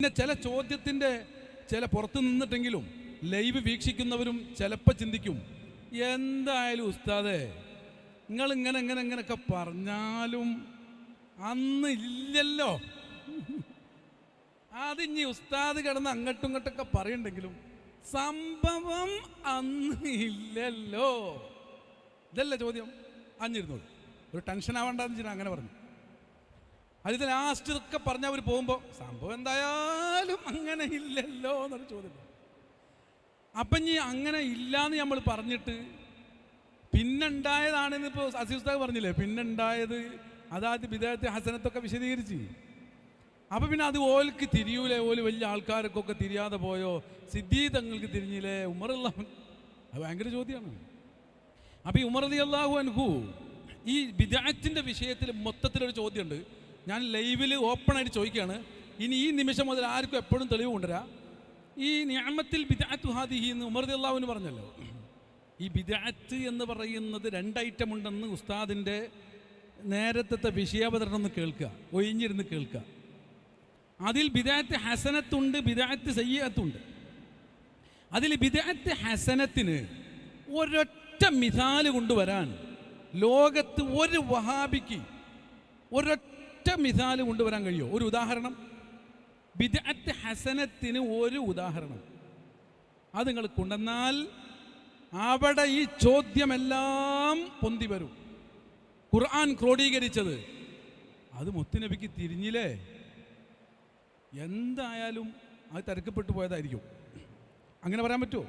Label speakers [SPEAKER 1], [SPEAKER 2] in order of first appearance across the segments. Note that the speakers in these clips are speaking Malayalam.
[SPEAKER 1] പിന്നെ ചില ചോദ്യത്തിന്റെ ചില പുറത്ത് നിന്നിട്ടെങ്കിലും ലൈവ് വീക്ഷിക്കുന്നവരും ചിലപ്പോൾ ചിന്തിക്കും എന്തായാലും ഉസ്താദേ നിങ്ങൾ ഇങ്ങനെ ഇങ്ങനെ ഇങ്ങനെയൊക്കെ പറഞ്ഞാലും അന്ന് ഇല്ലല്ലോ. അതിഞ്ഞി ഉസ്താദ് കിടന്ന് അങ്ങോട്ടും ഇങ്ങോട്ടൊക്കെ പറയണ്ടെങ്കിലും സംഭവം അന്ന് ഇല്ലല്ലോ. ഇതല്ലേ ചോദ്യം? അഞ്ഞിരുന്നോളൂ. ഒരു ടെൻഷൻ ആവണ്ടെന്ന് വെച്ചാൽ അങ്ങനെ പറഞ്ഞു. അതിൽ ലാസ്റ്റ് ഇതൊക്കെ പറഞ്ഞ് അവർ പോകുമ്പോൾ സംഭവം എന്തായാലും അങ്ങനെ ഇല്ലല്ലോ എന്നൊരു ചോദ്യം. അപ്പം ഇനി അങ്ങനെ ഇല്ലാന്ന് നമ്മൾ പറഞ്ഞിട്ട് പിന്നുണ്ടായതാണെന്ന് ഇപ്പോൾ അസീസ്താഗ് പറഞ്ഞില്ലേ? പിന്നുണ്ടായത് അതായത് വിദേഹത്തെ ഹസനത്തൊക്കെ വിശദീകരിച്ച്. അപ്പം പിന്നെ അത് ഓൽക്ക് തിരിയൂലേ? ഓൽ വലിയ ആൾക്കാർക്കൊക്കെ തിരിയാതെ പോയോ? സിദ്ധീതങ്ങൾക്ക് തിരിഞ്ഞില്ലേ? ഉമറുള്ള അത് ഭയങ്കര ചോദ്യമാണ് അപ്പം ഈ ഉമർ അലി അള്ളാഹു അൻഹു ഈ വിദേഹത്തിന്റെ വിഷയത്തിൽ മൊത്തത്തിലൊരു ചോദ്യമുണ്ട് ഞാൻ ലൈവിൽ ഓപ്പണായിട്ട് ചോദിക്കുകയാണ്. ഇനി ഈ നിമിഷം മുതൽ ആർക്കും എപ്പോഴും തെളിവ് കൊണ്ടുവരാം? ഈ നിയമത്തിൽ ബിദാത്ത് ഹാദിഹി എന്ന് ഉമർ അള്ളാവിന് പറഞ്ഞല്ലോ. ഈ ബിദാത്ത് എന്ന് പറയുന്നത് രണ്ട് ഐറ്റം ഉണ്ടെന്ന് ഉസ്താദിന്റെ നേരത്തെ വിഷയാവതരണം ഒന്ന് കേൾക്കുക. ഒഴിഞ്ഞിരുന്ന് കേൾക്കുക. അതിൽ ബിദാത്ത് ഹസനത്തുണ്ട് ബിദാത്ത് സയ്യത്തുണ്ട് അതിൽ ബിദാത്ത് ഹസനത്തിന് ഒരൊറ്റ മിസാൽ കൊണ്ടുവരാൻ ലോകത്ത് ഒരു വഹാബിക്ക് ഒരൊറ്റ മിസാൽ കൊണ്ടുവരാൻ കഴിയുമോ ഒരു ഉദാഹരണം. ബിദഅത്ത് ഹസനത്തിന് ഒരു ഉദാഹരണം. അത് നിങ്ങൾ കൊണ്ടുവന്നാൽ അവിടെ ഈ ചോദ്യമെല്ലാം പൊന്തി വരും. ഖുർആൻ ക്രോഡീകരിച്ചത്. അത് മുത്തുനബിക്ക് തിരിഞ്ഞില്ലേ? എന്തായാലും അത് തിരക്കപ്പെട്ടു പോയതായിരിക്കും. അങ്ങനെ പറയാൻ പറ്റുമോ?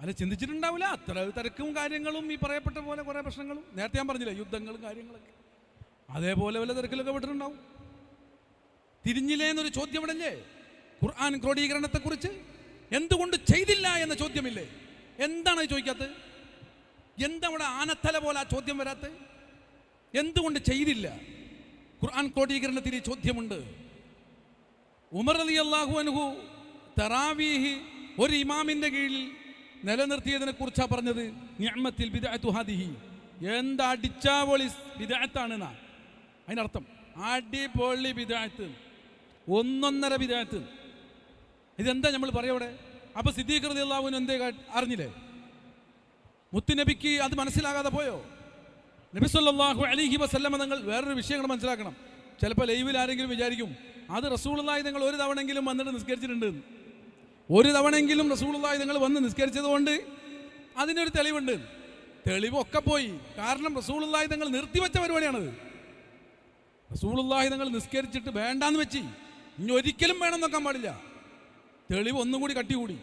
[SPEAKER 1] അല്ല ചിന്തിച്ചിട്ടുണ്ടാവില്ല. അത്ര തിരക്കും കാര്യങ്ങളും ഈ പറയപ്പെട്ട പോലെ കുറേ പ്രശ്നങ്ങളും. നേരത്തെ ഞാൻ പറഞ്ഞില്ല യുദ്ധങ്ങളും കാര്യങ്ങളൊക്കെ. അതേപോലെ വല്ല തിരക്കിലൊക്കെ വിട്ടിട്ടുണ്ടാവും തിരിഞ്ഞില്ലേ എന്നൊരു ചോദ്യം ഇടല്ലേ ഖുർആൻ ക്രോഡീകരണത്തെക്കുറിച്ച് എന്തുകൊണ്ട് ചെയ്തില്ല എന്ന ചോദ്യമില്ലേ? എന്താണ് ചോദിക്കാത്തത്? എന്തവിടെ ആനത്തല പോലെ ആ ചോദ്യം വരാത്തത്? എന്തുകൊണ്ട് ചെയ്തില്ല? ഖുർആൻ ക്രോഡീകരണത്തിൽ ഈ ചോദ്യമുണ്ട്. ഉമർ അലി അള്ളാഹു അനുഹു തറാവീഹി ഒരു ഇമാമിന്റെ കീഴിൽ നിലനിർത്തിയതിനെ കുറിച്ചാണ് പറഞ്ഞത്? നിഅമത്തിൽ ബിദഅത്തു ഹാദിഹി. എന്താ അടിച്ചാവൊളി ബിദഅത്താണ് എന്നാ അതിനർത്ഥം അടിപൊളി വിദായത്ത് ഒന്നൊന്നര വിദായത്ത് ഇതെന്താ നമ്മൾ പറയവിടെ അപ്പൊ സിദ്ദീഖ് റളിയല്ലാഹു അള്ളാഹുവിന് എന്തേ അറിഞ്ഞില്ലേ? മുത്തുനബിക്ക് അത് മനസ്സിലാകാതെ പോയോ? നബി സല്ലല്ലാഹു അലൈഹി വസല്ലമ നിങ്ങൾ വേറൊരു വിഷയങ്ങൾ മനസ്സിലാക്കണം. ചിലപ്പോൾ ലൈവിൽ ആരെങ്കിലും വിചാരിക്കും അത് റസൂലുള്ളാഹി നിങ്ങൾ ഒരു തവണെങ്കിലും വന്നിട്ട് നിസ്കരിച്ചിട്ടുണ്ട്. ഒരു തവണെങ്കിലും റസൂലുള്ളാഹി നിങ്ങൾ വന്ന് നിസ്കരിച്ചത് കൊണ്ട് അതിനൊരു തെളിവുണ്ട്. തെളിവൊക്കെ പോയി. കാരണം റസൂലുള്ളാഹി നിങ്ങൾ നിർത്തിവെച്ച പരിപാടിയാണത്. റസൂലുള്ളാഹി തങ്ങൾ നിസ്കരിച്ചിട്ട് വേണ്ടാന്ന് വെച്ച് ഇനി ഒരിക്കലും വേണം നോക്കാൻ പാടില്ല. തെളിവ് ഒന്നും കൂടി കട്ടികൂടി.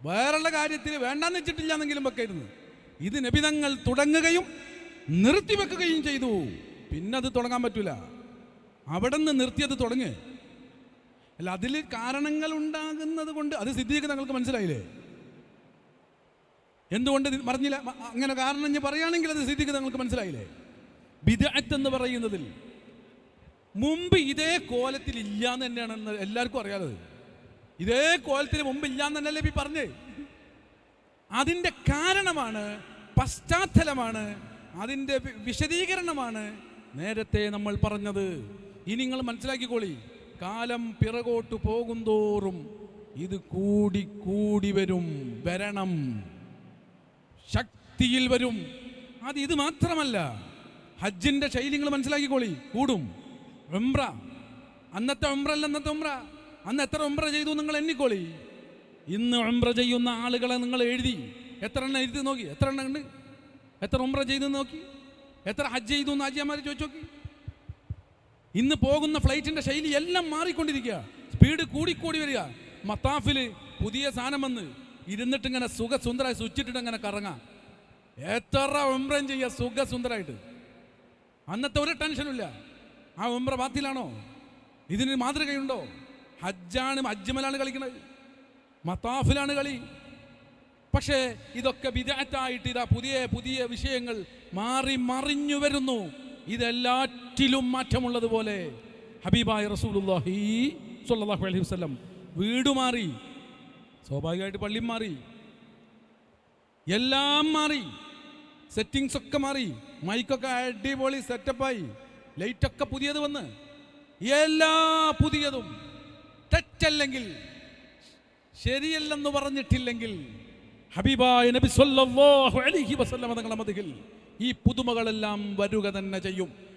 [SPEAKER 1] വേറുള്ള കാര്യത്തിൽ വേണ്ടാന്ന് വെച്ചിട്ടില്ല എന്നെങ്കിലും വെക്കായിരുന്നു ഇത് നബിതങ്ങൾ തുടങ്ങുകയും നിർത്തിവെക്കുകയും ചെയ്തു. പിന്നെ അത് തുടങ്ങാൻ പറ്റൂല. അവിടെ നിന്ന് നിർത്തിയത് തുടങ്ങ്. അല്ല അതിൽ കാരണങ്ങൾ ഉണ്ടാകുന്നത് കൊണ്ട് അത് സിദ്ധിക്ക് നിങ്ങൾക്ക് മനസ്സിലായില്ലേ? എന്തുകൊണ്ട് പറഞ്ഞില്ല അങ്ങനെ കാരണം ഞാൻ പറയുകയാണെങ്കിൽ അത് സിദ്ധിക്ക് നിങ്ങൾക്ക് മനസ്സിലായില്ലേ? ബിദഅത്ത് എന്ന് പറയുന്നതിൽ മുമ്പ് ഇതേ കോലത്തിൽ ഇല്ല എന്ന് തന്നെയാണ് എല്ലാവർക്കും അറിയാതെ ഇതേ. കോലത്തിൽ മുമ്പ് ഇല്ല എന്ന് തന്നെയല്ലേ ഈ പറഞ്ഞേ? അതിന്റെ കാരണമാണ് പശ്ചാത്തലമാണ് അതിന്റെ വിശദീകരണമാണ് നേരത്തെ നമ്മൾ പറഞ്ഞത്. ഇനി നിങ്ങൾ മനസ്സിലാക്കിക്കോളി. കാലം പിറകോട്ട് പോകുന്തോറും ഇത് കൂടി കൂടി വരും വരണം. ശക്തിയിൽ വരും. അത് ഇത് മാത്രമല്ല ഹജ്ജിന്റെ ശൈലി നിങ്ങൾ മനസ്സിലാക്കിക്കോളി. കൂടും. ഉംറ. അന്നത്തെ ഉംറ അല്ല അന്നത്തെ ഉംറ. അന്ന് എത്ര ഉംറ ചെയ്തു നിങ്ങൾ എണ്ണിക്കോളി. ഇന്ന് ഉംറ ചെയ്യുന്ന ആളുകളെ നിങ്ങൾ എഴുതി. എത്ര എണ്ണം എഴുതി നോക്കി? എത്ര എണ്ണം ഉണ്ട്? എത്ര ഉംറ ചെയ്തു നോക്കി? എത്ര ഹജ്ജ് ചെയ്തു എന്ന് ആജിയമാർ ചോദിച്ചു നോക്കി? ഇന്ന് പോകുന്ന ഫ്ലൈറ്റിന്റെ ശൈലി എല്ലാം മാറിക്കൊണ്ടിരിക്കുക. സ്പീഡ് കൂടിക്കൂടി വരിക. മത്താഫിൽ പുതിയ സാധനം വന്ന് ഇരുന്നിട്ട് ഇങ്ങനെ സുഖസുന്ദരമായി സ്വിച്ചിട്ടിട്ട് അങ്ങനെ കറങ്ങാം. എത്ര ഉംറം ചെയ്യുക സുഖസുന്ദരമായിട്ട് അന്നത്തെ ഒരു ടെൻഷനും ഇല്ല. ആ ഉംറ ബാത്തിലാണോ? ഇതിന് മാതൃകയുണ്ടോ? ഹജ്ജാണ് അജ്മലാണ് കളിക്കുന്നത് മത്താഫിലാണ് കളി. പക്ഷേ ഇതൊക്കെ വിദഗ്ധായിട്ട് ഇതാ പുതിയ പുതിയ വിഷയങ്ങൾ മാറി മറിഞ്ഞു വരുന്നു. ഇതെല്ലാറ്റിലും മാറ്റമുള്ളതുപോലെ ഹബീബായ റസൂലുള്ളാഹി സ്വല്ലല്ലാഹു അലൈഹി വസ്ലം വീട് മാറി സ്വാഭാവികമായിട്ട് പള്ളി മാറി എല്ലാം മാറി സെറ്റിങ്സ് ഒക്കെ മാറി മൈക്കൊക്കെ അടിപൊളി സെറ്റപ്പായി ലൈറ്റൊക്കെ പുതിയത് വന്ന്. എല്ലാ പുതിയതും തെറ്റല്ലെങ്കിൽ ശരിയല്ലെന്ന് പറഞ്ഞിട്ടില്ലെങ്കിൽ ഹബീബായ ഈ പുതുമകളെല്ലാം വരുക തന്നെ ചെയ്യും.